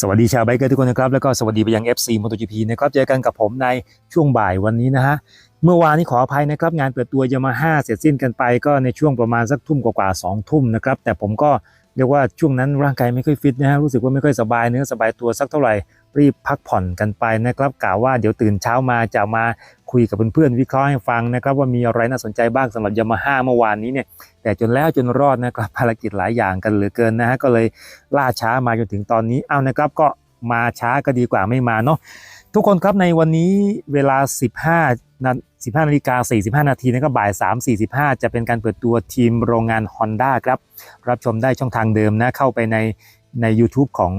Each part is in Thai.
สวัสดีชาวไบเกอร์ทุกคนนะครับ แล้วก็สวัสดีไปยัง FC MotoGP นะครับ เจอกันกับผมในช่วงบ่ายวันนี้นะฮะ เมื่อวานนี้ขออภัยนะครับ งานเปิดตัวยามาฮ่าเสร็จสิ้นกันไปก็ในช่วงประมาณสักทุ่มกว่าๆสองทุ่มนะครับ แต่ผมก็เรียกว่าช่วงนั้นร่างกายไม่ค่อยฟิตนะฮะ รู้สึกว่าไม่ค่อยสบายเนื้อสบายตัวสักเท่าไหร่ รีบพักผ่อนกันไปนะครับกล่าวว่าเดี๋ยวตื่นเช้ามาจะมา คุยกับเพื่อนๆวิเคราะห์ให้ฟังนะครับว่ามีอะไรน่าสนใจบ้างสำหรับยามาฮ่าเมื่อวานนี้เนี่ยแต่จนแล้วจนรอดนะครับภารกิจหลายอย่างกันเหลือเกินนะฮะก็เลยล่าช้ามาจนถึงตอนนี้เอานะครับก็มาช้าก็ดีกว่าไม่มาเนาะทุกคนครับในวันนี้เวลา 15นา15นาฬิกา45 นาทีนะครับบ่าย 3 45 จะเป็นการเปิดตัวทีมโรงงาน Honda ครับ รับชมได้ช่องทางเดิมนะ เข้าไปในใน YouTube ของ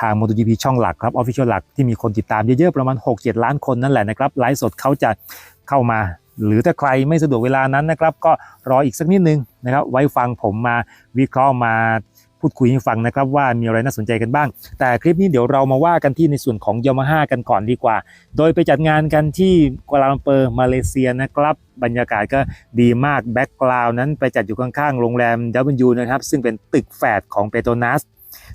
ทาง MotoGP ช่องหลักครับ Official หลักที่มีคนติดตามเยอะๆประมาณ 6-7 ล้านคนนั่นแหละนะครับไลฟ์สดเขาจะเข้ามา หรือถ้าใครไม่สะดวกเวลานั้นนะครับ ก็รออีกสักนิดนึงนะครับ ไว้ฟังผมมาวิเคราะห์มาพูดคุยให้ฟังนะครับว่ามีอะไรน่าสนใจกันบ้าง แต่คลิปนี้เดี๋ยวเรามาว่ากันที่ในส่วนของยามาฮ่ากันก่อนดีกว่า โดยไปจัดงานกันที่กัวลาลัมเปอร์มาเลเซียนะครับ บรรยากาศก็ดีมากแบ็กกราวน์นั้นไปจัดอยู่ข้างๆโรงแรม W นะครับ ซึ่งเป็นตึกแฝดของเปโตรนัส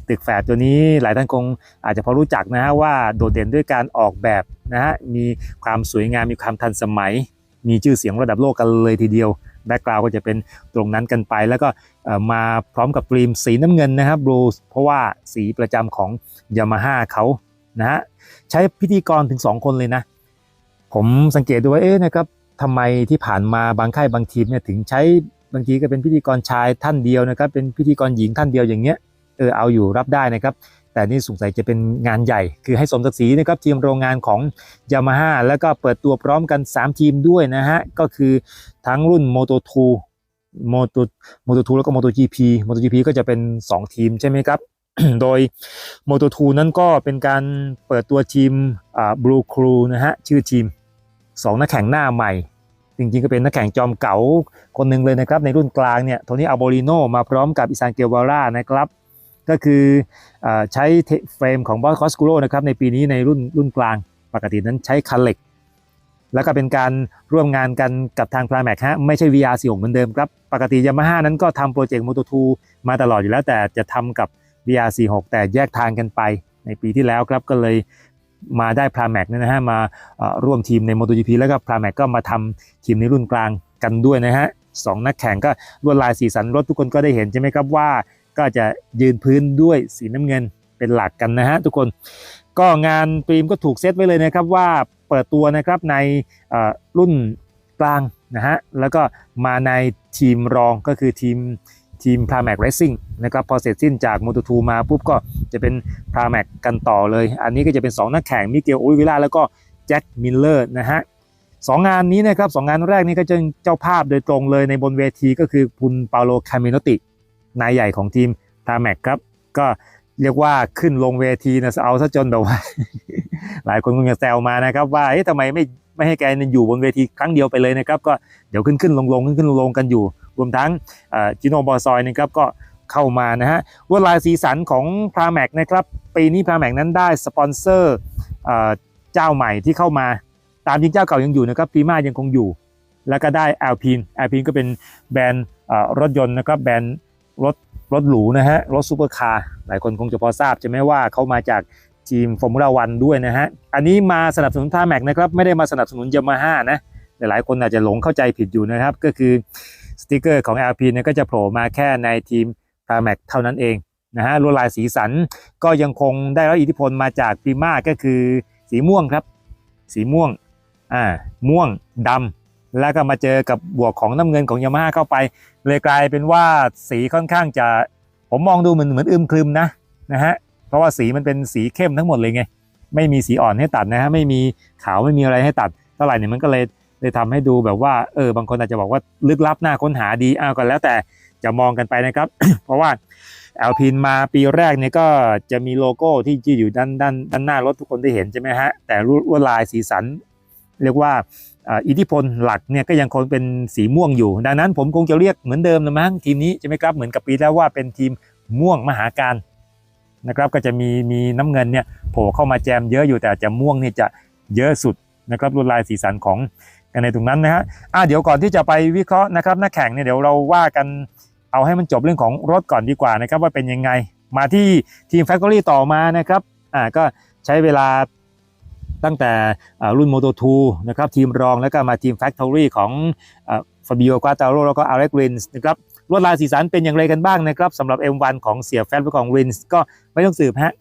ตึกแฝดตัวนี้หลายท่านคงอาจจะพอรู้จักนะฮะว่าโดดเด่นด้วยการออกแบบนะฮะมีความสวยงามมีความทันสมัย มีชื่อเสียงระดับโลกกันเลยทีเดียวแบ็กกราวก็จะเป็นตรงนั้นกันไป แล้วก็มาพร้อมกับกรีมสีน้ำเงินนะครับบลูเพราะว่าสีประจำของยามาฮ่าเขานะฮะใช้พิธีกรถึง 2 คนเลยนะ ผมสังเกตดูว่าเอ๊ะนะครับทำไมที่ผ่านมาบางค่ายบางทีมเนี่ยถึงใช้บางทีก็เป็นพิธีกรชายท่านเดียวนะครับเป็นพิธีกรหญิงท่านเดียวอย่างเงี้ย ออเอาอยู่รับได้นะครับ แต่นี่สงสัยจะเป็นงานใหญ่ คือให้สมศักดิ์ศรีนะครับทีมโรงงานของยามาฮ่าแล้วก็เปิดตัวพร้อมกัน 3 ทีมด้วยนะฮะ ก็คือทั้งรุ่น Moto 2 Moto Moto 2แล้วก็ Moto GP Moto GP ก็จะเป็น 2 ทีมใช่ไหมครับโดย Moto 2นั้นก็เป็นการเปิดตัวทีมอ่า Blue Crew นะฮะ ชื่อทีม 2 นักแข่งหน้าใหม่ จริงๆ ก็เป็นนักแข่งจอมเก๋าคนหนึ่งเลยนะครับ ในรุ่นกลางเนี่ยโทนี่อัลโบริโนมาพร้อมกับอิซานเกลวาร่านะครับ ก็คืออใช้เฟรมของบอสคอสกูโรนะครับในปีนี้ในรุ่นรุ่นกลางปกตินั้นใช้คันเหล็ก แล้วก็เป็นการร่วมงานกันกับทาง p r i m a c ฮะไม่ใช่ VR46 เหมือนเดิมครับ ปกติ Yamaha นั้นก็ทำโปรเจกต์ Moto2 มาตลอดอยู่แล้วแต่จะทำกับ VR46 แต่แยกทางกันไปในปีที่แล้วครับก็เลยมาได้ p r i m a c เนี่ยนะฮะมาร่วมทีมใน MotoGP แล้วก็ p r i m a c ก็มาทำทีมในรุ่นกลางกันด้วยนะฮะสองนักแข่งก็ลวดลายสีสันรถทุกคนก็ได้เห็นใช่ไหมครับว่า ก็จะยืนพื้นด้วยสีน้ำเงินเป็นหลักกันนะฮะทุกคนก็งานปรีมก็ถูกเซตไว้เลยนะครับว่าเปิดตัวนะครับในรุ่นกลางนะฮะแล้วก็มาในทีมรองก็คือทีมทีม p r a m a c Racing นะครับพอเสร็จสิ้นจาก Moto2 มาปุ๊บก็จะเป็น p r a m a c กันต่อเลย อันนี้ก็จะเป็น 2 นักแข่งมิเกลโอลิวิล่าแล้วก็แจ็คมิลเลอร์นะฮะสองงานนี้นะครับสองงานแรกนี้ก็จะเจ้าภาพโดยตรงเลยในบนเวทีก็คือคุณเปาโลคาเมโนติ นายใหญ่ของทีมทาแม็กครับ ก็เรียกว่าขึ้นลงเวทีนะเอาซะจนแบบว่า หลายคนคงจะแซวมานะครับ ว่าเอ๊ะทำไมไม่ไม่ให้แกอยู่บนเวทีครั้งเดียวไปเลยนะครับ ก็เดี๋ยวขึ้นขึ้นลงลงขึ้นขึ้นลงลงกันอยู่ รวมทั้งจิโนบอซอยนะครับก็เข้ามานะฮะวดลายสีสันของพราแม็กนะครับปีนี้พราแม็กนั้นได้สปอนเซอร์เจ้าใหม่ที่เข้ามาตามจริงเจ้าเก่ายังอยู่นะครับพีมายังคงอยู่ แล้วก็ได้แอลพีนแอลพีนก็เป็นแบรนด์รถยนต์นะครับแบรนด์ รถรถหรูนะฮะ รถซูเปอร์คาร์หลายคนคงจะพอทราบใช่ไหมว่าเขามาจากทีมฟอร์มูล่าวันด้วยนะฮะ อันนี้มาสนับสนุนท่าแม็กนะครับ ไม่ได้มาสนับสนุนยามาฮ่านะหลายคนอาจจะหลงเข้าใจผิดอยู่นะครับ ก็คือสติกเกอร์ของ LP เนี่ยก็จะโผล่มาแค่ในทีมทาแม็กเท่านั้นเองนะฮะลวดลายสีสันก็ยังคงได้รับอิทธิพลมาจากพีมาก็คือสีม่วงครับ สีม่วงอ่าม่วงดำแล้วก็มาเจอกับบวกของน้ำเงินของยามาฮ่าเข้าไป เลยกลายเป็นว่าสีค่อนข้างจะผมมองดูเหมือนเหมือนอึมครึมนะนะฮะเพราะว่าสีมันเป็นสีเข้มทั้งหมดเลยไงไม่มีสีอ่อนให้ตัดนะฮะไม่มีขาวไม่มีอะไรให้ตัดเท่าไหร่เนี่ยมันก็เลยเลยทำให้ดูแบบว่าเออบางคนอาจจะบอกว่าลึกลับหน่าค้นหาดีอ้าวก็แล้วแต่จะมองกันไปนะครับ เพราะว่าแอลพินมาปีแรกเนี่ยก็จะมีโลโก้ที่ที่อยู่ด้านด้านด้านหน้ารถทุกคนได้เห็นใช่ไหมฮะแต่ลวดลายสีสัน เรียกว่า อิทธิพลหลักเนี่ยก็ยังคงเป็นสีม่วงอยู่ ดังนั้นผมคงจะเรียกเหมือนเดิมนะมั้งทีมนี้ใช่ไหมครับเหมือนกับปีแล้วว่าเป็นทีมม่วงมหาการนะครับก็จะมีมีน้ำเงินเนี่ยโผล่เข้ามาแจมเยอะอยู่แต่จะม่วงเนี่ยจะเยอะสุดนะครับลวดลายสีสันของกันในตรงนั้นนะฮะอะเดี๋ยวก่อนที่จะไปวิเคราะห์นะครับนักแข่งเนี่ยเดี๋ยวเราว่ากันเอาให้มันจบเรื่องของรถก่อนดีกว่านะครับว่าเป็นยังไงมาที่ทีม Factory ต่อมานะครับอ่าก็ใช้เวลา ตั้งแต่รุ่น Moto 2นะครับทีมรองแล้วก็มาทีม Factory ของฟาบิโอก a ตาโรแล้วก็อาร์เรกรินส์นะครับลวดลายสีสันเป็นอย่างไรกันบ้างนะครับสำหรับ M1 ของเสียแฟตและของรินส์ก็ไม่ต้องสืบฮะ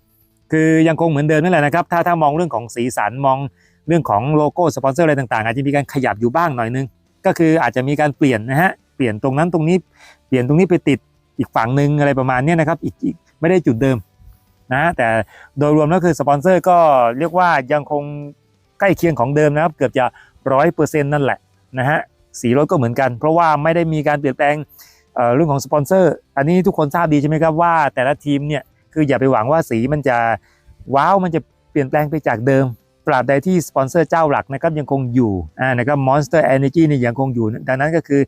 คือยังคงเหมือนเดิมนั่นแหละนะครับถ้าถ้ามองเรื่องของสีสันมองเรื่องของโลโก้สปอนเซอร์อะไรต่างๆ อาจจะมีการขยับอยู่บ้างหน่อยนึง ก็คืออาจจะมีการเปลี่ยนนะฮะเปลี่ยนตรงนั้นตรงนี้เปลี่ยนตรงนี้ไปติดอีกฝั่งหนึ่งอะไรประมาณนี้นะครับอีกไม่ได้จุดเดิม นะแต่โดยรวมแล้วคือสปอนเซอร์ก็เรียกว่ายังคงใกล้เคียงของเดิมนะครับ เกือบจะร้อยเปอร์เซ็นต์นั่นแหละนะฮะสีรถก็เหมือนกัน เพราะว่าไม่ได้มีการเปลี่ยนแปลงเรื่องของสปอนเซอร์ อันนี้ทุกคนทราบดีใช่ไหมครับว่า แต่ละทีมเนี่ยคืออย่าไปหวังว่าสีมันจะว้าวมันจะเปลี่ยนแปลงไปจากเดิมตราบใดที่สปอนเซอร์เจ้าหลักนะครับยังคงอยู่อ่านะครับ Monster Energy นี่ยังคงอยู่ ดังนั้นก็คือ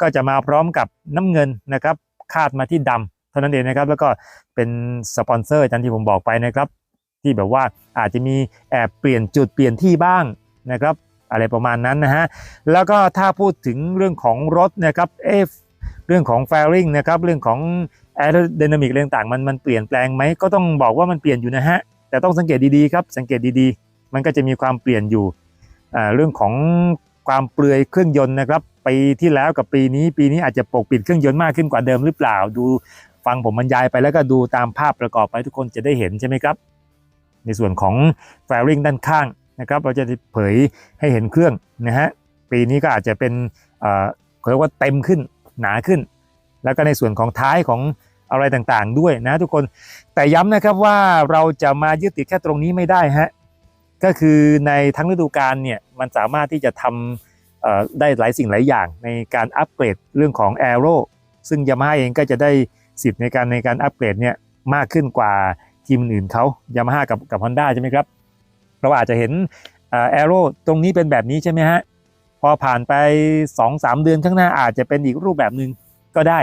ก็จะมาพร้อมกับน้ำเงินนะครับคาดมาที่ดำ เท่านั้นเองนะครับ แล้วก็เป็นสปอนเซอร์ตามที่ผมบอกไปนะครับ ที่แบบว่าอาจจะมีแอบเปลี่ยนจุดเปลี่ยนที่บ้างนะครับ อะไรประมาณนั้นนะฮะแล้วก็ถ้าพูดถึงเรื่องของรถนะครับเอฟเรื่องของ fairing นะครับเรื่องของ aerodynamic เรื่องต่างมันมันเปลี่ยนแปลงไหมก็ต้องบอกว่ามันเปลี่ยนอยู่นะฮะแต่ต้องสังเกตดีๆครับสังเกตดีๆ มันก็จะมีความเปลี่ยนอยู่เรื่องของความเปลือยเครื่องยนต์นะครับปีที่แล้วกับปีนี้ปีนี้อาจจะปกปิดเครื่องยนต์มากขึ้นกว่าเดิมหรือเปล่าดู ฟังผมบรรยายไปแล้วก็ดูตามภาพประกอบไปทุกคนจะได้เห็นใช่ไหมครับ ในส่วนของ fairing ด้านข้างนะครับเราจะเผยให้เห็นเครื่องนะฮะปีนี้ก็อาจจะเป็นเอ่อเขาเรียกว่าเต็มขึ้นหนาขึ้น แล้วก็ในส่วนของท้ายของอะไรต่างๆด้วยนะทุกคนแต่ย้ำนะครับว่าเราจะมายึดติดแค่ตรงนี้ไม่ได้ฮะก็คือในทั้งฤดูกาลเนี่ยมันสามารถที่จะทำได้หลายสิ่งหลายอย่างในการอัปเกรดเรื่องของ a อ r o ซึ่งยามาฮ่าเองก็จะได้ สิทธิ์ในการในการอัปเกรดเนี่ยมากขึ้นกว่าทีมอื่นเขายามาฮ่ากับกับฮอนด้าใช่ไหมครับ เราอาจจะเห็นเอ่อ a อ r o ตรงนี้เป็นแบบนี้ใช่ไหมฮะ พอผ่านไป 2-3 เดือนข้างหน้าอาจจะเป็นอีกรูปแบบหนึ่งก็ได้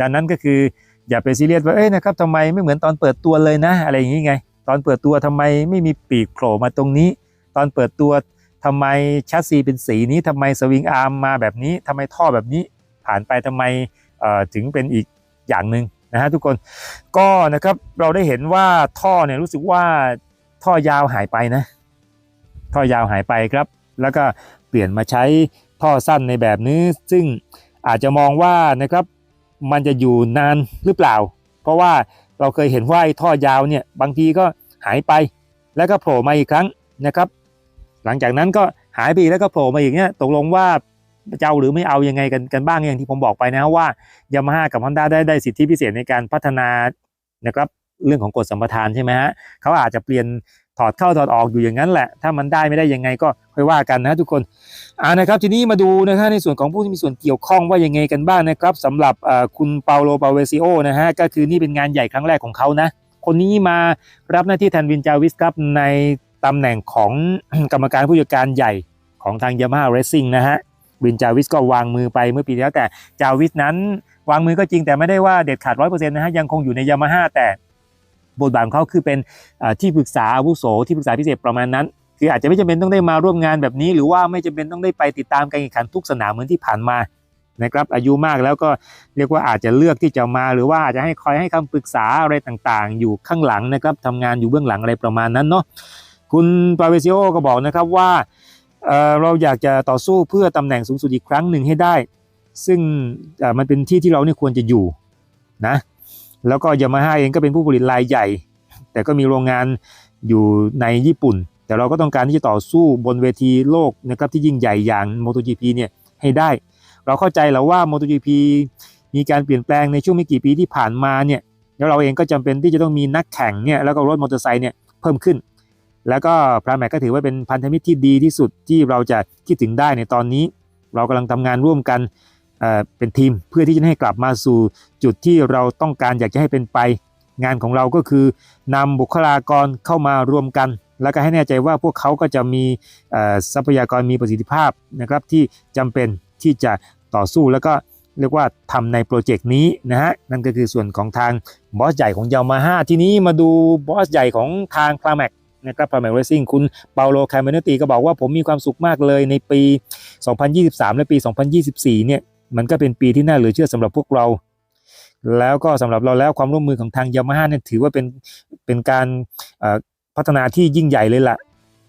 ดังนั้นก็คืออย่าไปซีเรียสว่าเอ้ยนะครับทำไมไม่เหมือนตอนเปิดตัวเลยนะ อะไรอย่างนี้ไง ตอนเปิดตัวทำไมไม่มีปีกโผล่มาตรงนี้ ตอนเปิดตัวทำไมชัสซีเป็นสีนี้ทำไมสวิงอาร์มมาแบบนี้ทำไมท่อแบบนี้ ผ่านไปทำไมถึงเป็นอีก อย่างหนึ่งนะฮะทุกคนก็นะครับเราได้เห็นว่าท่อเนี่ยรู้สึกว่าท่อยาวหายไปนะ ท่อยาวหายไปครับ แล้วก็เปลี่ยนมาใช้ท่อสั้นในแบบนี้ ซึ่งอาจจะมองว่านะครับมันจะอยู่นานหรือเปล่า เพราะว่าเราเคยเห็นว่าไอ้ท่อยาวเนี่ยบางทีก็หายไปแล้วก็โผล่มาอีกครั้งนะครับ หลังจากนั้นก็หายไปแล้วก็โผล่มาอีกเนี่ยตกลงว่า จะเอาหรือไม่เอายังไงกันกันบ้างอย่างที่ผมบอกไปนะว่ายามาฮ่ากับ Honda ได้ได้สิทธิพิเศษในการพัฒนานะครับเรื่องของกฎสัมปทานใช่ไหมฮะเขาอาจจะเปลี่ยนถอดเข้าถอดออกอยู่อย่างนั้นแหละ ถ้ามันได้ไม่ได้ยังไงก็ค่อยว่ากันนะทุกคนอ่านะครับทีนี้มาดูนะฮะในส่วนของผู้ที่มีส่วนเกี่ยวข้องว่ายังไงกันบ้างนะครับสำหรับคุณเปาโลปาเวซิโอนะฮะก็คือนี่เป็นงานใหญ่ครั้งแรกของเขานะคนนี้มารับหน้าที่แทนวินจาวิสครับในตำแหน่งของกรรมการผู้จัดการใหญ่ของทางยามาฮ่าเรซิ่งนะฮะ วินจาวิสก็วางมือไปเมื่อปีที่แล้วแต่จาวิสนั้น วางมือก็จริงแต่ไม่ได้ว่าเด็ดขาดร้อยเปอร์เซ็นต์นะฮะยังคงอยู่ในยามาฮ่าแต่บทบาทของเขาคือเป็นที่ปรึกษาอาวุโสที่ปรึกษาพิเศษประมาณนั้น คืออาจจะไม่จำเป็นต้องได้มาร่วมงานแบบนี้ หรือว่าไม่จำเป็นต้องได้ไปติดตามการแข่งขันทุกสนามเหมือนที่ผ่านมานะครับอายุมากแล้วก็เรียกว่าอาจจะเลือกที่จะมา หรือว่าอาจจะให้คอยให้คำปรึกษาอะไรต่างๆ อยู่ข้างหลังนะครับทำงานอยู่เบื้องหลังอะไรประมาณนั้นเนาะคุณปาเวซิโอก็บอกนะครับว่า เราอยากจะต่อสู้เพื่อตำแหน่งสูงสุดอีกครั้งหนึ่งให้ได้ ซึ่งมันเป็นที่ที่เราเนี่ยควรจะอยู่นะแล้วก็ยามาฮ่าเองก็เป็นผู้ผลิตรายใหญ่ แต่ก็มีโรงงานอยู่ในญี่ปุ่น แต่เราก็ต้องการที่จะต่อสู้บนเวทีโลกนะครับที่ยิ่งใหญ่อย่าง MotoGP เนี่ยให้ได้ เราเข้าใจแล้วว่า MotoGP มีการเปลี่ยนแปลงในช่วงไม่กี่ปีที่ผ่านมาเนี่ยแล้วเราเองก็จำเป็นที่จะต้องมีนักแข่งเนี่ยแล้วก็รถมอเตอร์ไซค์เนี่ยเพิ่มขึ้น แล้วก็พราแมกก็ถือว่าเป็นพันธมิตรที่ดีที่สุดที่เราจะคิดถึงได้ในตอนนี้ เรากำลังทำงานร่วมกันเเป็นทีมเพื่อที่จะให้กลับมาสู่จุดที่เราต้องการอยากจะให้เป็นไป งานของเราก็คือนำบุคลากรเข้ามารวมกัน แล้วก็ให้แน่ใจว่าพวกเขาก็จะมีทรัพยากรมีประสิทธิภาพนะครับที่จำเป็นที่จะต่อสู้แล้วก็เรียกว่าทำในโปรเจกต์นี้นะฮะนั่นก็คือส่วนของทางบอสใหญ่ของยามาฮ่าทีนี้มาดูบอสใหญ่ของทางพลาแมก นะครับพาแมกเรซิ่งคุณเปาโลคาเมเนตีก็บอกว่าผมมีความสุขมากเลยในปี 2023 และปี 2024 เนี่ยมันก็เป็นปีที่น่าเหลือเชื่อสำหรับพวกเรา แล้วก็สำหรับเราแล้วความร่วมมือของทางยามาฮ่าเนี่ยถือว่าเป็นเป็นการพัฒนาที่ยิ่งใหญ่เลยล่ะ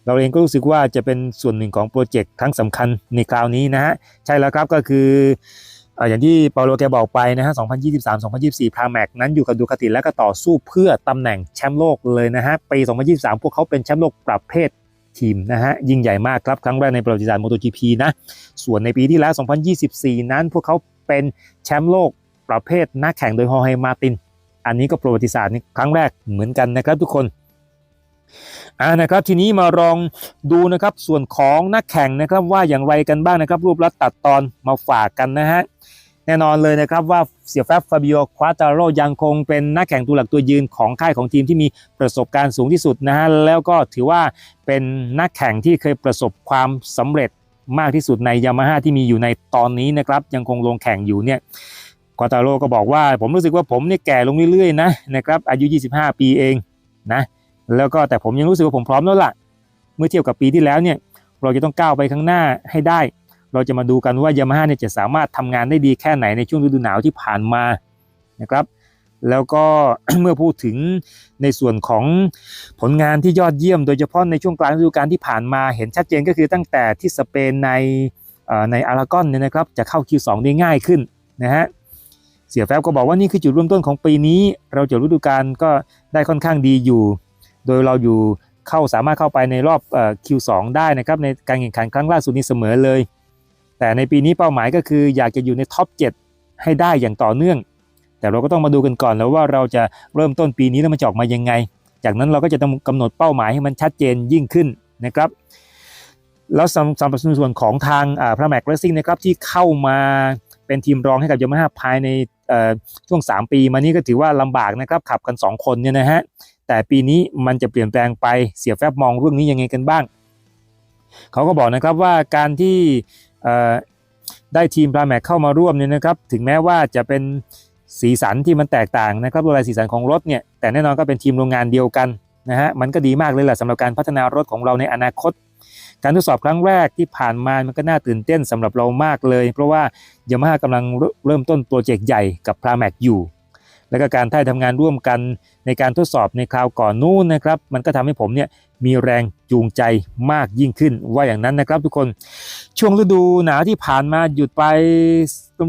เราเองก็รู้สึกว่าจะเป็นส่วนหนึ่งของโปรเจกต์ครั้งสำคัญในคราวนี้นะฮะ ใช่แล้วครับก็คือ อย่างที่เปาโลแกบอกไปนะฮะ 2023-2024 พาแม็กนั้นอยู่กับดูคาติแล้วก็ต่อสู้เพื่อตำแหน่งแชมป์โลกเลยนะฮะ ปี 2023 พวกเขาเป็นแชมป์โลกประเภททีมนะฮะ ยิ่งใหญ่มากครับ ครั้งแรกในประวัติศาสตร์ MotoGP นะ ส่วนในปีที่แล้ว 2024 นั้นพวกเขาเป็นแชมป์โลกประเภทนักแข่งโดยฮอร์เฮมาติน อันนี้ก็ประวัติศาสตร์ครั้งแรกเหมือนกันนะครับทุกคนอ่านะครับทีนี้มาลองดูนะครับส่วนของนักแข่งนะครับว่าอย่างไรกันบ้างนะครับรูปลัดตัดตอนมาฝากกันนะฮะ แน่นอนเลยนะครับว่าเสียแฟบฟาบิโอควาตาโรยังคงเป็นนักแข่งตัวหลักตัวยืนของค่ายของทีมที่มีประสบการณ์สูงที่สุดนะฮะแล้วก็ถือว่าเป็นนักแข่งที่เคยประสบความสำเร็จมากที่สุดในยามาฮ่าที่มีอยู่ในตอนนี้นะครับยังคงลงแข่งอยู่เนี่ยควาตาโรก็บอกว่าผมรู้สึกว่าผมเนี่ยแก่ลงเรื่อยๆนะนะครับอายุ 25 ปีเองนะแล้วก็แต่ผมยังรู้สึกว่าผมพร้อมแล้วล่ะ เมื่อเทียบกับปีที่แล้วเนี่ยเราจะต้องก้าวไปข้างหน้าให้ได้ เราจะมาดูกันว่ายามาฮ่าเนี่ยจะสามารถทำงานได้ดีแค่ไหนในช่วงฤดูหนาวที่ผ่านมานะครับ แล้วก็เมื่อพูดถึงในส่วนของผลงานที่ยอดเยี่ยม โดยเฉพาะในช่วงกลางฤดูกาลที่ผ่านมาเห็นชัดเจนก็คือตั้งแต่ที่สเปนในในอารากอนเนี่ยนะครับจะเข้า Q2 ได้ง่ายขึ้นนะฮะเสียแฟบก็บอกว่านี่คือจุดเริ่มต้นของปีนี้ เราจบฤดูกาลก็ได้ค่อนข้างดีอยู่ โดยเราอยู่เข้าสามารถเข้าไปในรอบเอ่อ Q2 ได้นะครับในการแข่งขันครั้งล่าสุดนี้เสมอเลย แต่ในปีนี้เป้าหมายก็คืออยากจะอยู่ในท็อป 7 ให้ได้อย่างต่อเนื่อง แต่เราก็ต้องมาดูกันก่อนแล้วว่าเราจะเริ่มต้นปีนี้แล้วมันจะออกมายังไง จากนั้นเราก็จะต้องกำหนดเป้าหมายให้มันชัดเจนยิ่งขึ้นนะครับแล้วสำสำหรับส่วนของทางพระแม็กเรซิ่งนะครับที่เข้ามาเป็นทีมรองให้กับยามาฮ่าภายในช่วง 3 ปีมานี้ก็ถือว่าลำบากนะครับขับกัน 2 คนเนี่ยนะฮะแต่ปีนี้มันจะเปลี่ยนแปลงไปเสียแฟบมองเรื่องนี้ยังไงกันบ้าง เขาก็บอกนะครับว่าการที่ ได้ทีมพราแมกเข้ามาร่วมเนี่ยนะครับ ถึงแม้ว่าจะเป็นสีสันที่มันแตกต่างนะครับรายสีสันของรถเนี่ยแต่แน่นอนก็เป็นทีมโรงงานเดียวกันนะฮะมันก็ดีมากเลยแหละสำหรับการพัฒนารถของเราในอนาคต การทดสอบครั้งแรกที่ผ่านมามันก็น่าตื่นเต้นสำหรับเรามากเลย เพราะว่ายามาฮ่ากำลังเริ่มต้นโปรเจกต์ใหญ่กับพราแมกอยู่ แล้วก็การท่ายทำงานร่วมกันในการทดสอบในคราวก่อนนู้นนะครับ มันก็ทำให้ผมเนี่ยมีแรงจูงใจมากยิ่งขึ้นว่าอย่างนั้นนะครับ ทุกคนช่วงฤดูหนาวที่ผ่านมาหยุดไป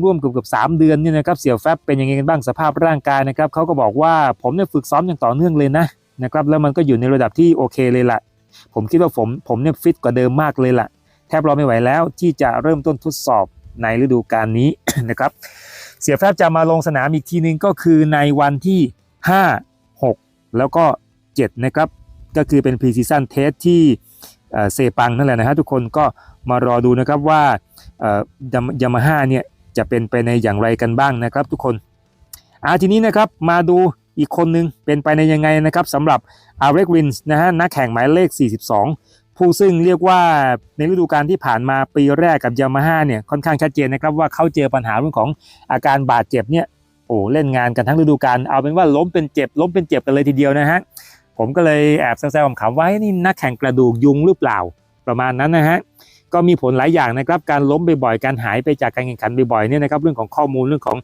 ร่วมๆเกือบเกือบสามเดือนเนี่ยนะครับเสี่ยวแฟบเป็นยังไงกันบ้างสภาพร่างกายนะครับเขาก็บอกว่าผมเนี่ยฝึกซ้อมอย่างต่อเนื่องเลยนะนะครับแล้วมันก็อยู่ในระดับที่โอเคเลยล่ะ ผมคิดว่าผมผมเนี่ยฟิตกว่าเดิมมากเลยล่ะ แทบรอไม่ไหวแล้วที่จะเริ่มต้นทดสอบในฤดูกาลนี้นะครับ เสียแฟบจะมาลงสนามอีกทีนึงก็คือในวันที่ 5 6 แล้วก็ 7 นะครับ ก็คือเป็นพรีซีซั่นเทสที่เซปังนั่นแหละนะฮะทุกคนก็มารอดูนะครับว่าเออยามาฮ่าเนี่ยจะเป็นไปในอย่างไรกันบ้างนะครับ ทุกคนอาทีนี้นะครับมาดูอีกคนนึงเป็นไปในยังไงนะครับสำหรับอาร์เรกวินส์นะฮะนักแข่งหมายเลข 42 ผู้ซึ่งเรียกว่าในฤดูกาลที่ผ่านมาปีแรกกับยามาฮ่าเนี่ยค่อนข้างชัดเจนนะครับว่าเขาเจอปัญหาเรื่องของอาการบาดเจ็บเนี่ยโอ้เล่นงานกันทั้งฤดูกาลเอาเป็นว่าล้มเป็นเจ็บ ล้มเป็นเจ็บกันเลยทีเดียวนะฮะผมก็เลยแอบแซวๆขำๆว่าเฮ้ยนี่นักแข่งกระดูกยุงหรือเปล่าประมาณนั้นนะฮะก็มีผลหลายอย่างนะครับการล้มบ่อยๆการหายไปจากการแข่งขันบ่อยๆเนี่ยนะครับเรื่องของข้อมูลเรื่องของ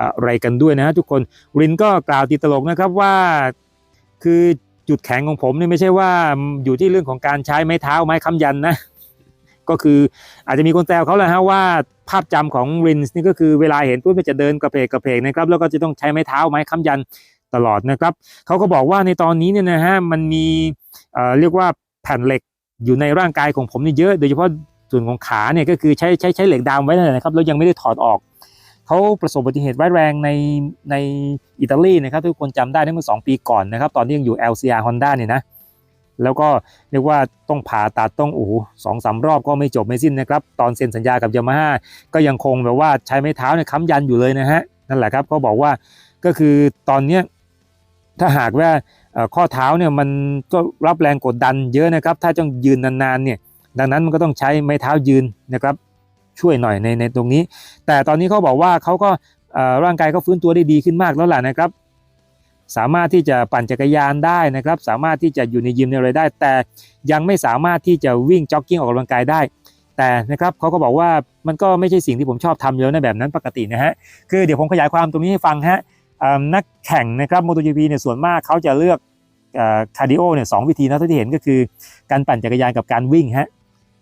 อะไรกันด้วยนะฮะทุกคนรินก็กล่าวติดตลกนะครับว่าคือ จุดแข็งของผมนี่ไม่ใช่ว่าอยู่ที่เรื่องของการใช้ไม้เท้าไม้ค้ำยันนะ ก็คืออาจจะมีคนแซวเขาแหละฮะว่าภาพจำของรินส์นี่ก็คือเวลาเห็นปุ๊บมันจะเดินกระเพกกระเพกนะครับ แล้วก็จะต้องใช้ไม้เท้าไม้ค้ำยันตลอดนะครับเขาก็บอกว่าในตอนนี้เนี่ยนะฮะมันมีเอ่อเรียกว่าแผ่นเหล็กอยู่ในร่างกายของผมนี่เยอะ โดยเฉพาะส่วนของขาเนี่ยก็คือใช้ใช้ใช้เหล็กดามไว้นั่นแหละนะครับแล้วยังไม่ได้ถอดออก เขาประสบอุบัติเหตุร้ายแรงในในอิตาลีนะครับทุกคนจำได้เมื่อสองปีก่อนนะครับ ตอนที่ยังอยู่ LCR Honda เนี่ยนะแล้วก็เรียกว่าต้องผ่าตัดต้องโอ้โหสองสามรอบก็ไม่จบไม่สิ้นนะครับ ตอนเซ็นสัญญากับยามาฮ่าก็ยังคงแบบว่าใช้ไม้เท้าเนี่ยค้ำยันอยู่เลยนะฮะนั่นแหละครับเขาบอกว่าก็คือตอนเนี้ยถ้าหากว่าข้อเท้าเนี่ยมันก็รับแรงกดดันเยอะนะครับ ถ้าต้องยืนนานๆเนี่ยดังนั้นมันก็ต้องใช้ไม้เท้ายืนนะครับ ช่วยหน่อยในในตรงนี้ แต่ตอนนี้เขาบอกว่าเขาก็ร่างกายเขาฟื้นตัวได้ดีขึ้นมากแล้วล่ะนะครับ สามารถที่จะปั่นจักรยานได้นะครับ สามารถที่จะอยู่ในยิมในอะไรได้ แต่ยังไม่สามารถที่จะวิ่งจ็อกกิ้งออกกำลังกายได้ แต่นะครับเขาก็บอกว่ามันก็ไม่ใช่สิ่งที่ผมชอบทำอยู่แล้วในะแบบนั้นปกตินะฮะคือเดี๋ยวผมขยายความตรงนี้ให้ฟังฮะนักแข่งนะครับ MotoGP เนี่ยส่วนมากเขาจะเลือกคาร์ดิโอเนี่ยสองวิธีนะที่เห็นก็คือการปั่นจักรยานกับการวิ่งฮะ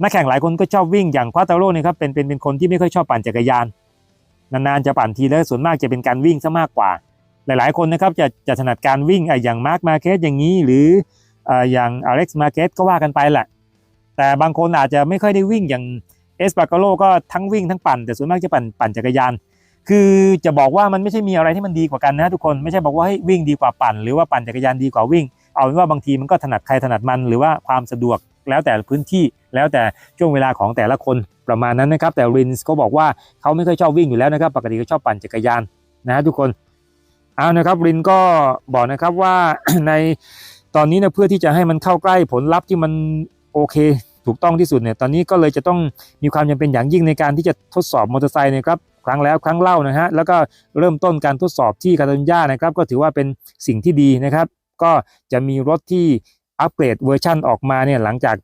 นักแข่งหลายคนก็ชอบวิ่งอย่างควาตาโร่เนี่ยครับเป็นเป็นเป็นคนที่ไม่ค่อยชอบปั่นจักรยาน นานๆจะปั่นทีแล้วส่วนมากจะเป็นการวิ่งซะมากกว่า หลายๆคนนะครับจะจะถนัดการวิ่งอย่างมาร์คมาเกสอย่างนี้ หรืออย่างอเล็กซ์มาเกสก็ว่ากันไปแหละ แต่บางคนอาจจะไม่ค่อยได้วิ่งอย่างเอสปาโกโลก็ทั้งวิ่งทั้งปั่น แต่ส่วนมากจะปั่นปั่นจักรยาน คือจะบอกว่ามันไม่ใช่มีอะไรที่มันดีกว่ากันนะทุกคนไม่ใช่บอกว่าให้วิ่งดีกว่าปั่น หรือว่าปั่นจักรยานดีกว่าวิ่ง เอาเป็นว่าบางทีมันก็ถนัดใครถนัดมันหรือว่าความสะดวก แล้วแต่พื้นที่แล้วแต่ช่วงเวลาของแต่ละคนประมาณนั้นนะครับ แต่รินส์ก็บอกว่าเขาไม่ค่อยชอบวิ่งอยู่แล้วนะครับ ปกติก็ชอบปั่นจักรยานนะฮะทุกคนเอานะครับรินก็บอกนะครับว่าในตอนนี้นี่ยเพื่อที่จะให้มันเข้าใกล้ผลลัพธ์ที่มันโอเคถูกต้องที่สุดเนี่ยตอนนี้ก็เลยจะต้องมีความจำเป็นอย่างยิ่งในการที่จะทดสอบมอเตอร์ไซค์นะครับครั้งแล้วครั้งเล่านะฮะแล้วก็เริ่มต้นการทดสอบที่คาตาลุญญานะครับ ก็ถือว่าเป็นสิ่งที่ดีนะครับ ก็จะมีรถที่ อัปเกรดเวอร์ชันออกมาเนี่ยหลังจาก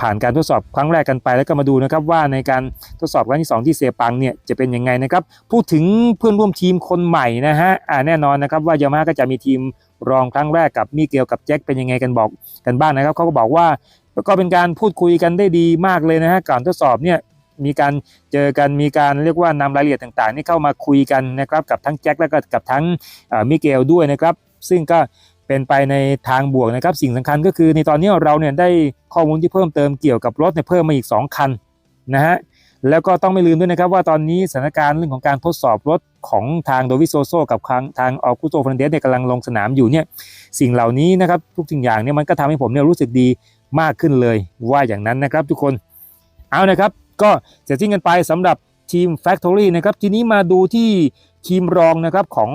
ผ่านการทดสอบครั้งแรกกันไปแล้วก็มาดูนะครับว่าในการทดสอบครั้งที่ 2 ที่เซปังเนี่ยจะเป็นยังไงนะครับพูดถึงเพื่อนร่วมทีมคนใหม่นะฮะอ่าแน่นอนนะครับว่ายามาก็จะมีทีมรองครั้งแรกกับมิเกลกับแจ็คเป็นยังไงกันบอกกันบ้างนะครับเขาก็บอกว่าก็เป็นการพูดคุยกันได้ดีมากเลยนะฮะก่อนทดสอบเนี่ยมีการเจอกันมีการเรียกว่านำรายละเอียดต่างๆ นี่เข้ามาคุยกันนะครับกับทั้งแจ็คแล้วก็กับทั้งมิเกลด้วยนะครับซึ่งก็ เป็นไปในทางบวกนะครับสิ่งสำคัญก็คือในตอนนี้เราเนี่ยได้ข้อมูลที่เพิ่มเติมเกี่ยวกับรถเนี่ยเพิ่มมาอีก 2 คันนะฮะแล้วก็ต้องไม่ลืมด้วยนะครับว่าตอนนี้สถานการณ์เรื่องของการทดสอบรถของทางโดวิโซโซกับทางทางออกุโตฟรันเดสเนี่ยกำลังลงสนามอยู่เนี่ยสิ่งเหล่านี้นะครับทุกสิ่งอย่างเนี่ยมันก็ทำให้ผมเนี่ยรู้สึกดีมากขึ้นเลยว่าอย่างนั้นนะครับทุกคนเอานะครับ ก็เสร็จสิ้นกันไปสำหรับทีม Factory นะครับทีนี้มาดูที่ทีมรองนะครับของ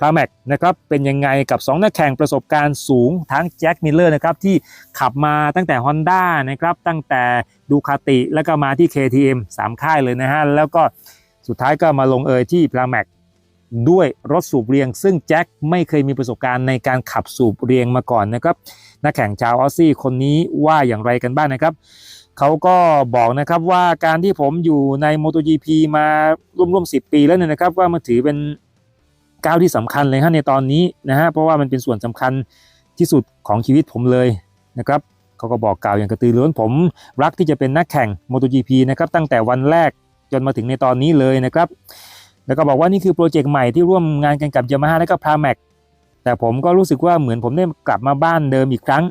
พาแม็กนะครับเป็นยังไงกับ 2 นักแข่งประสบการณ์สูงทั้งแจ็คมิลเลอร์นะครับที่ขับมาตั้งแต่ Honda นะครับตั้งแต่ดูคาติแล้วก็มาที่ KTM 3 ค่ายเลยนะฮะแล้วก็สุดท้ายก็มาลงเอยที่พาแม็กด้วยรถสูบเรียง ซึ่งแจ็คไม่เคยมีประสบการณ์ในการขับสูบเรียงมาก่อนนะครับนักแข่งชาวออสซี่คนนี้ว่าอย่างไรกันบ้างนะครับเขาก็บอกนะครับว่าการที่ผมอยู่ใน MotoGP มาร่วมๆ10 ปีแล้วเนี่ยนะครับว่ามันถือเป็น ก้าวที่สำคัญเลยฮะในตอนนี้นะฮะเพราะว่ามันเป็นส่วนสำคัญที่สุดของชีวิตผมเลยนะครับเขาก็บอกกล่าวอย่างกระตือรือร้นผม รักที่จะเป็นนักแข่ง MotoGP นะครับตั้งแต่วันแรกจนมาถึงในตอนนี้เลยนะครับ แล้วก็บอกว่านี่คือโปรเจกต์ใหม่ที่ร่วมงานกันกับ Yamaha และก็ Pramac แต่ผมก็รู้สึกว่าเหมือนผมได้กลับมาบ้านเดิมอีกครั้ง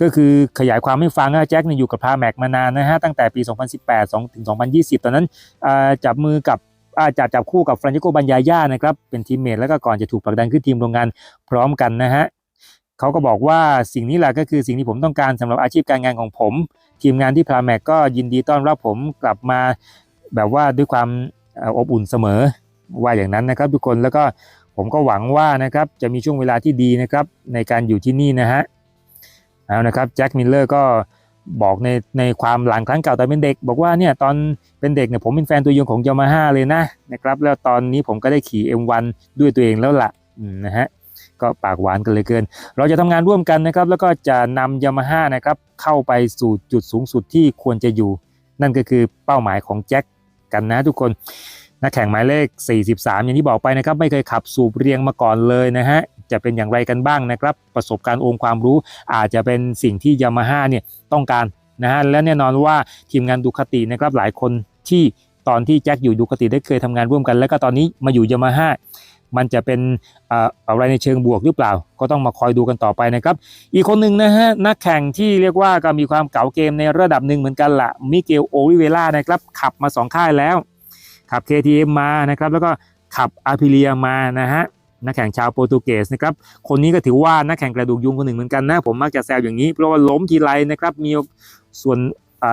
ก็คือขยายความให้ฟังว่าแจ็คเนี่ยอยู่กับ Pramac มานานนะฮะตั้งแต่ปี 2018 2ถึง 2020 ตอนนั้นจับมือกับ จับจับคู่กับฟรานชิโกบันยาย่านะครับเป็นทีมเมทแล้วก็ก่อนจะถูกผลักดันขึ้นทีมโรงงานพร้อมกันนะฮะเขาก็บอกว่าสิ่งนี้แหละก็คือสิ่งที่ผมต้องการสำหรับอาชีพการงานของผม ทีมงานที่พราแมกก็ยินดีต้อนรับผมกลับมาแบบว่าด้วยความอบอุ่นเสมอว่าอย่างนั้นนะครับทุกคนแล้วก็ผมก็หวังว่านะครับจะมีช่วงเวลาที่ดีนะครับในการอยู่ที่นี่นะฮะเอานะครับแจ็คมิลเลอร์ก็ บอกในในความหลังครั้งเก่าตอนเป็นเด็ก บอกว่าเนี่ยตอนเป็นเด็กเนี่ยผมเป็นแฟนตัวยงของยามาฮ่าเลยนะนะครับแล้วตอนนี้ผมก็ได้ขี่ M1 ด้วยตัวเองแล้วล่ะนะฮะก็ปากหวานกันเลยเกิน เราจะทำงานร่วมกันนะครับ แล้วก็จะนำยามาฮ่านะครับเข้าไปสู่จุดสูงสุดที่ควรจะอยู่ นั่นก็คือเป้าหมายของแจ็คกันนะทุกคนนักแข่งหมายเลข 43 อย่างที่บอกไปนะครับ ไม่เคยขับสูบเรียงมาก่อนเลยนะฮะ จะเป็นอย่างไรกันบ้างนะครับ ประสบการณ์องค์ความรู้อาจจะเป็นสิ่งที่ยามาฮ่าเนี่ยต้องการนะฮะและแน่นอนว่าทีมงานดูคาตินะครับหลายคนที่ตอนที่แจ็คอยู่ดูคาติได้เคยทำงานร่วมกัน แล้วก็ตอนนี้มาอยู่ยามาฮ่ามันจะเป็นอะไรในเชิงบวกหรือเปล่า ก็ต้องมาคอยดูกันต่อไปนะครับ อีกคนหนึ่งนะฮะนักแข่งที่เรียกว่าก็มีความเก่าเกมในระดับหนึ่งเหมือนกันละมิเกลโอลิเวล่านะครับขับมา 2 ค่ายแล้ว ขับ KTM มานะครับแล้วก็ขับอาพิเลียมานะฮะ นักแข่งชาวโปรตุเกสนะครับคนนี้ก็ถือว่านักแข่งกระดูกยุงคนหนึ่งเหมือนกันนะ ผมมักจะแซวอย่างนี้ เพราะว่าล้มทีไรนะครับมีส่วน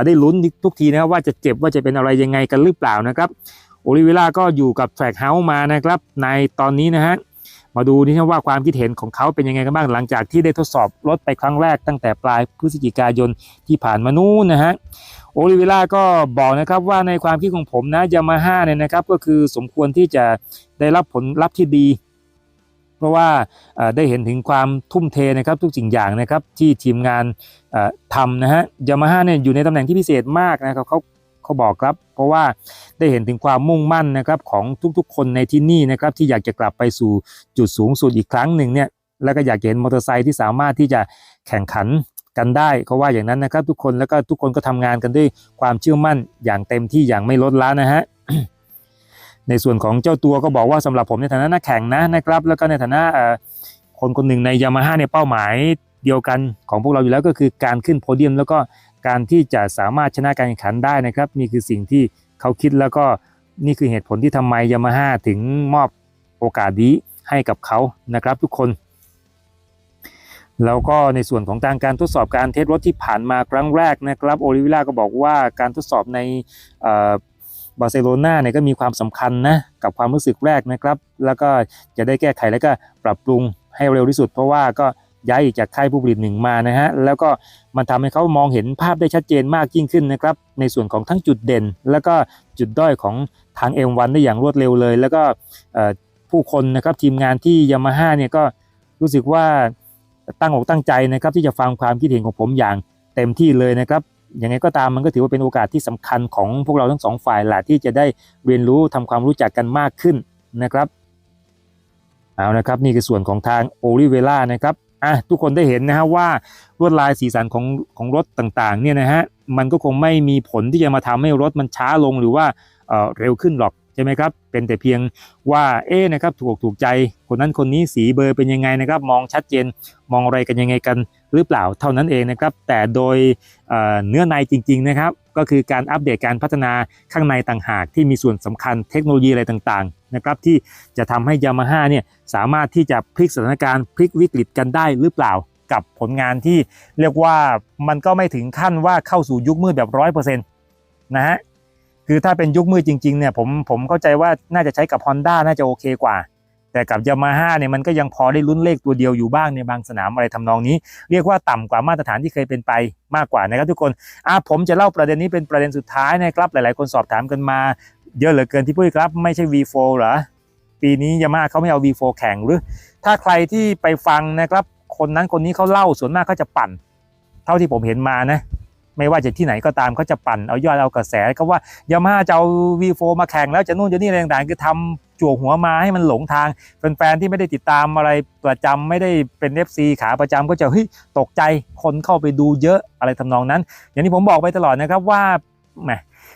ได้ลุ้นทุกทีนะครับว่าจะเจ็บว่าจะเป็นอะไรยังไงกันหรือเปล่านะครับโอลิเวล่าก็อยู่กับแทร็กเฮาส์มานะครับในตอนนี้นะฮะมาดูนี่ว่าความคิดเห็นของเขาเป็นยังไงกันบ้างหลังจากที่ได้ทดสอบรถไปครั้งแรกตั้งแต่ปลายพฤศจิกายนที่ผ่านมานู้นนะฮะโอลิเวล่าก็บอกนะครับว่าในความคิดของผมนะยามาฮ่าเนี่ยนะครับก็คือสมควรที่จะได้รับผลลัพธ์ที่ดี เพราะว่าได้เห็นถึงความทุ่มเทนะครับทุกสิ่งอย่างนะครับที่ทีมงานทำนะฮะยามาฮ่าเนี่ยอยู่ในตำแหน่งที่พิเศษมากนะครับเขาเขาบอกครับ เพราะว่าได้เห็นถึงความมุ่งมั่นนะครับของทุกๆ คนในที่นี่นะครับที่อยากจะกลับไปสู่จุดสูงสุดอีกครั้งหนึ่งเนี่ยแล้วก็อยากเห็นมอเตอร์ไซค์ที่สามารถที่จะแข่งขันกันได้เขาว่าอย่างนั้นนะครับทุกคนแล้วก็ทุกคนก็ทำงานกันด้วยความเชื่อมั่นอย่างเต็มที่อย่างไม่ลดละนะฮะ ในส่วนของเจ้าตัวก็บอกว่าสำหรับผมในฐานะนักแข่งนะนะครับ แล้วก็ในฐานะคนคนหนึ่งในยามาฮ่าเนี่ยเป้าหมายเดียวกันของพวกเราอยู่แล้วก็คือการขึ้นโพเดียม แล้วก็การที่จะสามารถชนะการแข่งขันได้นะครับ นี่คือสิ่งที่เขาคิดแล้วก็นี่คือเหตุผลที่ทำไมยามาฮ่าถึงมอบโอกาสนี้ให้กับเขานะครับทุกคน แล้วก็ในส่วนของการการทดสอบการเทสรถที่ผ่านมาครั้งแรกนะครับโอลิวิล่าก็บอกว่าการทดสอบใน บาร์เซโลนาเนี่ยก็มีความสำคัญนะกับความรู้สึกแรกนะครับ แล้วก็จะได้แก้ไขแล้วก็ปรับปรุงให้เร็วที่สุด เพราะว่าก็ย้ายจากค่ายผู้ผลิตหนึ่งมานะฮะแล้วก็มันทำให้เขามองเห็นภาพได้ชัดเจนมากยิ่งขึ้นนะครับ ในส่วนของทั้งจุดเด่น แล้วก็จุดด้อยของทาง M1 ได้อย่างรวดเร็วเลย แล้วก็ผู้คนนะครับทีมงานที่ยามาฮ่าเนี่ยก็รู้สึกว่าตั้งอกตั้งใจนะครับที่จะฟังความคิดเห็นของผมอย่างเต็มที่เลยนะครับ ยังไงก็ตามมันก็ถือว่าเป็นโอกาสที่สำคัญของพวกเราทั้งสองฝ่ายแหละที่จะได้เรียนรู้ทำความรู้จักกันมากขึ้นนะครับเอานะครับนี่คือส่วนของทางโอลิเวล่านะครับอะทุกคนได้เห็นนะฮะว่าลวดลายสีสันของของรถต่างๆเนี่ยนะฮะมันก็คงไม่มีผลที่จะมาทำให้รถมันช้าลงหรือว่าเอ่อเร็วขึ้นหรอก ใช่ไหมครับ เป็นแต่เพียงว่าเอ๊นะครับถูกถูกใจ คนนั้นคนนี้สีเบอร์เป็นยังไงนะครับ มองชัดเจนมองอะไรกันยังไงกันหรือเปล่าเท่านั้นเองนะครับ แต่โดยเเนื้อในจริง ๆนะครับ ก็คือการอัปเดตการพัฒนาข้างในต่างหากที่มีส่วนสำคัญเทคโนโลยีอะไรต่างๆนะครับที่จะทำให้ยามาฮ่าเนี่ยสามารถที่จะพลิกสถานการณ์พลิกวิกฤตกันได้หรือเปล่ากับผลงานที่เรียกว่ามันก็ไม่ถึงขั้นว่าเข้าสู่ยุคมืดแบบร้อยเปอร์เซ็นต์นะฮะ คือถ้าเป็นยุคมืดจริงๆเนี่ยผมผมเข้าใจว่าน่าจะใช้กับ Honda น่าจะโอเคกว่า แต่กับยามาฮ่าเนี่ยมันก็ยังพอได้ลุ้นเลขตัวเดียวอยู่บ้างในบางสนามอะไรทำนองนี้ เรียกว่าต่ำกว่ามาตรฐานที่เคยเป็นไปมากกว่านะครับทุกคนอะผมจะเล่าประเด็นนี้เป็นประเด็นสุดท้ายนะครับหลายๆ คนสอบถามกันมา เยอะเหลือเกินที่พูดครับไม่ใช่ V4 เหรอปีนี้ยามาเขาไม่เอา V4 แข่งหรือ ถ้าใครที่ไปฟังนะครับคนนั้นคนนี้เขาเล่าส่วนมากเขาจะปั่น เท่าที่ผมเห็นมานะ ไม่ว่าจะที่ไหนก็ตามเขาจะปั่นเอายอดเอากระแสก็ว่ายามาจะเอา V4 มาแข่งแล้วจะนู่นจะนี่อะไรต่างๆ คือทำจั่วหัวมาให้มันหลงทางแฟนๆที่ไม่ได้ติดตามอะไรประจำไม่ได้เป็น FC ขาประจำก็จะเฮ้ยตกใจคนเข้าไปดูเยอะอะไรทำนองนั้น อย่างที่ผมบอกไปตลอดนะครับว่าแหม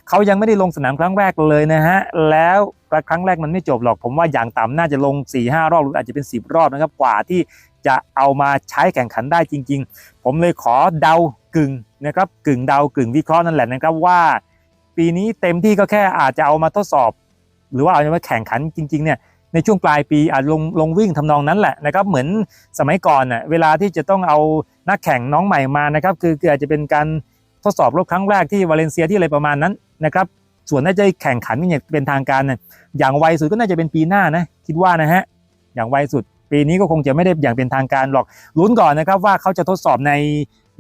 เขายังไม่ได้ลงสนามครั้งแรกเลยนะฮะแล้วครั้งแรกมันไม่จบหรอกผมว่าอย่างต่ำน่าจะลง4-5รอบหรืออาจจะเป็น 10 รอบนะครับกว่าที่ จะเอามาใช้แข่งขันได้จริง ๆ ผมเลยขอเดากึ่งนะครับกึ่งเดากึ่งวิเคราะห์นั่นแหละนะครับว่า ปีนี้เต็มที่ก็แค่อาจจะเอามาทดสอบ หรือว่าเอามาแข่งขันจริงๆเนี่ยในช่วงปลายปีอาจลงลงวิ่งทำนองนั้นแหละนะครับเหมือนสมัยก่อนน่ะเวลาที่จะต้องเอานักแข่งน้องใหม่มานะครับคือคือาจจะเป็นการทดสอบรถครั้งแรกที่วาเลนเซียที่อะไรประมาณนั้นนะครับส่วนน่าจะแข่งขันอย่เป็นทางการน่ะอย่างไวสุดก็น่าจะเป็นปีหน้านะคิดว่านะฮะอย่างไวสุด ปีนี้ก็คงจะไม่ได้อย่างเป็นทางการหรอกลุ้นก่อนนะครับว่าเขาจะทดสอบใน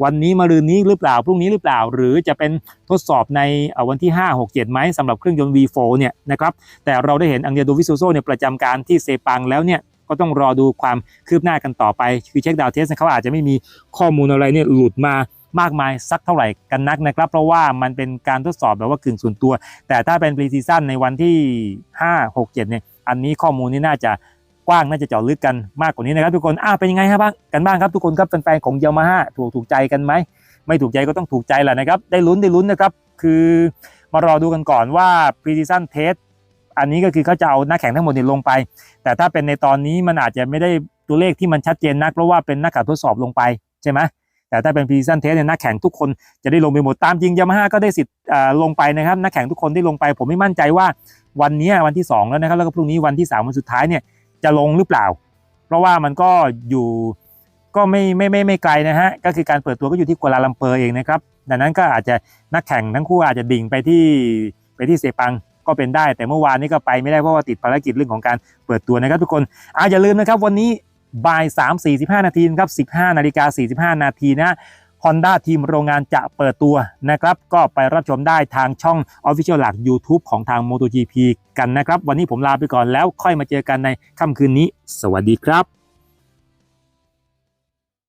วันนี้มะรืนนี้หรือเปล่าพรุ่งนี้หรือเปล่า หรือจะเป็นทดสอบในวันที่ 5 6 7ไหมสำหรับเครื่องยนต์ V4 เนี่ยนะครับแต่เราได้เห็นอังเดียโดวิโซโซเนี่ยประจำการที่เซปังแล้วเนี่ยก็ต้องรอดูความคืบหน้ากันต่อไปคือเช็คดาวเทสเขาอาจจะไม่มีข้อมูลอะไรเนี่ยหลุดมามากมายสักเท่าไหร่กันนักนะครับ เพราะว่ามันเป็นการทดสอบแบบว่ากึ่งส่วนตัว แต่ถ้าเป็น pre season ในวันที่ 5 6 7เนี่ยอันนี้ข้อมูลนี่น่าจะ กว้างน่าจะเจาะลึกกันมากกว่านี้นะครับทุกคนอ้าวเป็นยังไงครับบ้างกันบ้างครับทุกคนครับแฟนๆของยามาฮ่าถูกถูกใจกันไหมไม่ถูกใจก็ต้องถูกใจแหละนะครับ ได้ลุ้นได้ลุ้นนะครับ คือมารอดูกันก่อนว่า pre season test อันนี้ก็คือเขาจะเอาหนักแข่งทั้งหมดนี่ลงไป แต่ถ้าเป็นในตอนนี้มันอาจจะไม่ได้ตัวเลขที่มันชัดเจนนัก เพราะว่าเป็นหนักข่าวทดสอบลงไปใช่ไหมแต่ถ้าเป็น pre season test เนี่ยนักแข่งทุกคนจะได้ลงไปหมดตามจริงยามาฮ่าก็ได้สิทธิ์ลงไปนะครับนักแข่งทุกคนได้ลงไป ผมไม่มั่นใจว่าวันนี้วันที่ 2 แล้วนะครับแล้วก็พรุ่งนี้วันที่ 3 วันสุดท้ายเนี่ย จะลงหรือเปล่า เพราะว่ามันก็อยู่ก็ไม่ไม่ไม่ไม่ไกลนะฮะก็คือการเปิดตัวก็อยู่ที่กัวลาลัมเปอร์เองนะครับดังนั้นก็อาจจะนักแข่งทั้งคู่อาจจะดิ่งไปที่ไปที่เซปังก็เป็นได้ แต่เมื่อวานนี้ก็ไปไม่ได้เพราะว่าติดภารกิจเรื่องของการเปิดตัวนะครับทุกคนอาอย่าลืมนะครับวันนี้บ่าย3 45 นาทีนะครับ 15 นาฬิกา 45 นาทีนะ Honda ทีมโรงงานจะเปิดตัวนะครับ ก็ไปรับชมได้ทางช่อง Official หลัก YouTube ของทาง MotoGP กันนะครับ วันนี้ผมลาไปก่อนแล้วค่อยมาเจอกันในค่ำคืนนี้ สวัสดีครับ